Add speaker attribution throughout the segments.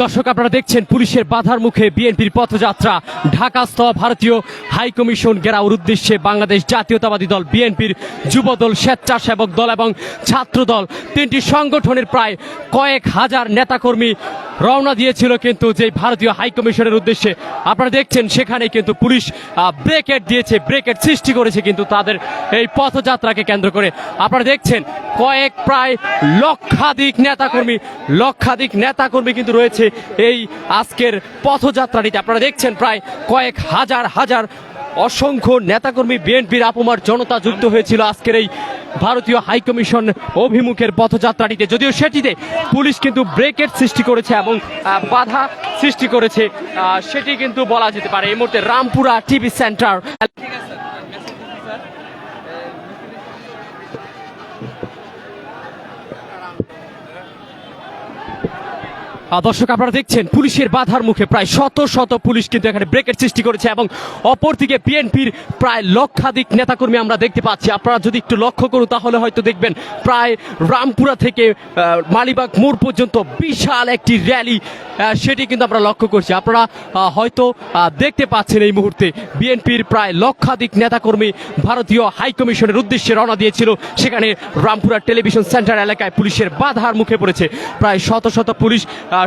Speaker 1: দর্শক, আপনারা দেখছেন পুলিশের বাধার মুখে বিএনপির পথযাত্রা। ঢাকাস্থ ভারতীয় হাই কমিশন গেরাউর উদ্দেশ্যে বাংলাদেশ জাতীয়তাবাদী দল বিএনপির যুবদল, স্বেচ্ছাসেবক দল এবং ছাত্র দল তিনটি সংগঠনের প্রায় কয়েক হাজার নেতাকর্মী রওনা দিয়েছিল কিন্তু যে ভারতীয় হাই কমিশনের উদ্দেশ্যে, আপনারা দেখছেন সেখানে কিন্তু পুলিশ ব্রেকেট দিয়েছে, ব্রেকেট সৃষ্টি করেছে কিন্তু তাদের এই পথযাত্রাকে কেন্দ্র করে। আপনারা দেখছেন, কয়েক, প্রায় লক্ষাধিক নেতাকর্মী লক্ষাধিক নেতাকর্মী কিন্তু রয়েছে এই আজকের পথযাত্রাটিতে। আপনারা দেখছেন প্রায় কয়েক হাজার হাজার অসংখ্য নেতাকর্মী, বিএনপির আপুমার জনতা যুক্ত হয়েছিল আজকের এই ভারতীয় হাইকমিশন অভিমুখের পথযাত্রাটিতে, যদিও সেটিতে পুলিশ কিন্তু ব্রেকেট সৃষ্টি করেছে এবং বাধা সৃষ্টি করেছে। সেটি কিন্তু বলা যেতে পারে। এই মুহূর্তে রামপুরা টিভি সেন্টার। দর্শক, আপনারা দেখছেন, পুলিশের বাধার মুখে প্রায় শত শত পুলিশ কিন্তু এখানে ব্রেকের সৃষ্টি করেছে এবং অপরদিকে বিএনপির প্রায় লক্ষাধিক নেতাকর্মী আমরা দেখতে পাচ্ছি। আপনারা যদি একটু লক্ষ্য করুন, তাহলে হয়তো দেখবেন প্রায় রামপুরা থেকে মালিবাগ মোড় পর্যন্ত বিশাল একটি র্যালি সেটি কিন্তু আমরা লক্ষ্য করছি। আপনারা হয়তো দেখতে পাচ্ছেন এই মুহূর্তে বিএনপির প্রায় লক্ষাধিক নেতাকর্মী ভারতীয় হাইকমিশনের উদ্দেশ্যে রওনা দিয়েছিল। সেখানে রামপুরা টেলিভিশন সেন্টার এলাকায় পুলিশের বাধার মুখে পড়েছে। প্রায় শত শত পুলিশ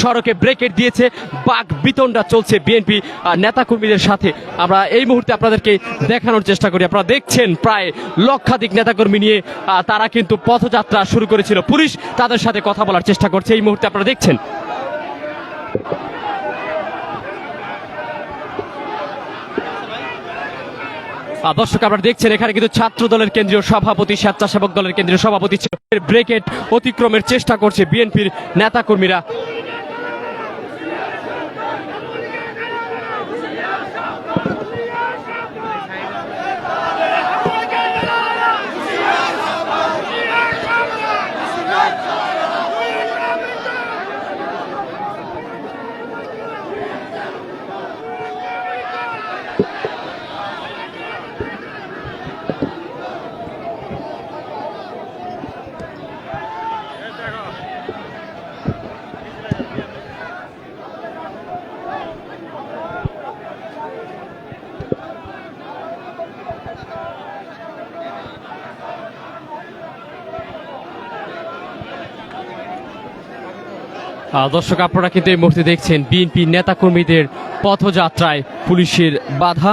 Speaker 1: সড়কে ব্রেকেট দিয়েছে, বাঘ বিতণ্ডা চলছে বিএনপি নেতাকর্মীদের সাথে। আমরা এই মুহূর্তে আপনাদেরকে দেখানোর চেষ্টা করি। আপনারা দেখছেন প্রায় লক্ষাধিক নেতাকর্মী নিয়ে তারা কিন্তু পথযাত্রা শুরু করেছিল। পুলিশ তাদের সাথে কথা বলার চেষ্টা করছে। এই মুহূর্তে আপনারা দেখছেন। দর্শক, আপনারা দেখছেন, এখানে কিন্তু ছাত্র দলের কেন্দ্রীয় সভাপতি, স্বেচ্ছাসেবক দলের কেন্দ্রীয় সভাপতি। ব্রেকেট অতিক্রমের চেষ্টা করছে বিএনপির নেতাকর্মীরা। দর্শক আপনারা কিন্তু এই মুহূর্তে দেখছেন বিএনপি নেতাকর্মীদের পথযাত্রায় পুলিশের বাধা।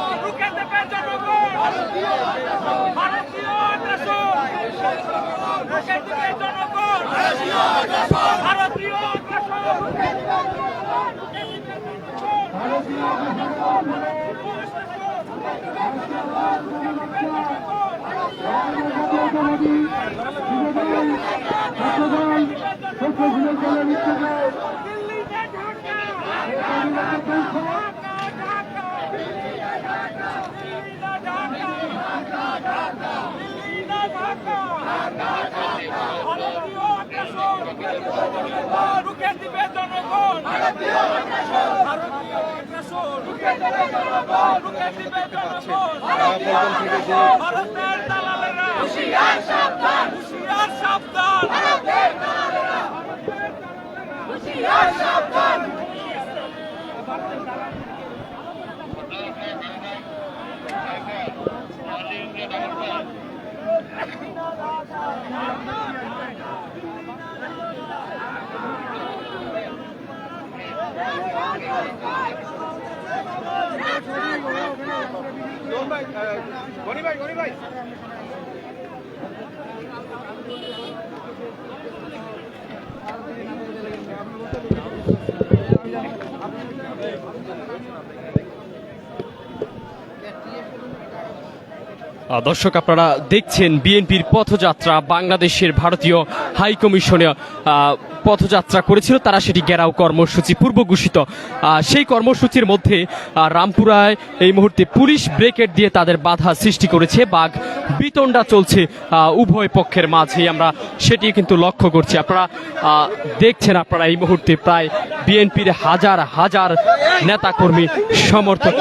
Speaker 2: ছাত্রদল
Speaker 3: রুখে দিবে জনগণ রুখে দিবে
Speaker 1: আহ, দর্শক, আপনারা দেখছেন বিএনপির পথযাত্রা, বাংলাদেশের ভারতীয় হাই কমিশনে পথযাত্রা করেছিল। তারা সেটি ঘেরাও কর্মসূচি পূর্ব ঘোষিত। সেই কর্মসূচির মধ্যে রামপুরায় এই মুহূর্তে পুলিশ ব্রেকেট দিয়ে তাদের বাধা সৃষ্টি করেছে। বাঘ বিতণ্ডা চলছে উভয় পক্ষের মাঝে আমরা সেটি কিন্তু লক্ষ্য করছি। আপনারা দেখছেন আপনারা এই মুহূর্তে প্রায় বিএনপির হাজার হাজার নেতাকর্মী, সমর্থক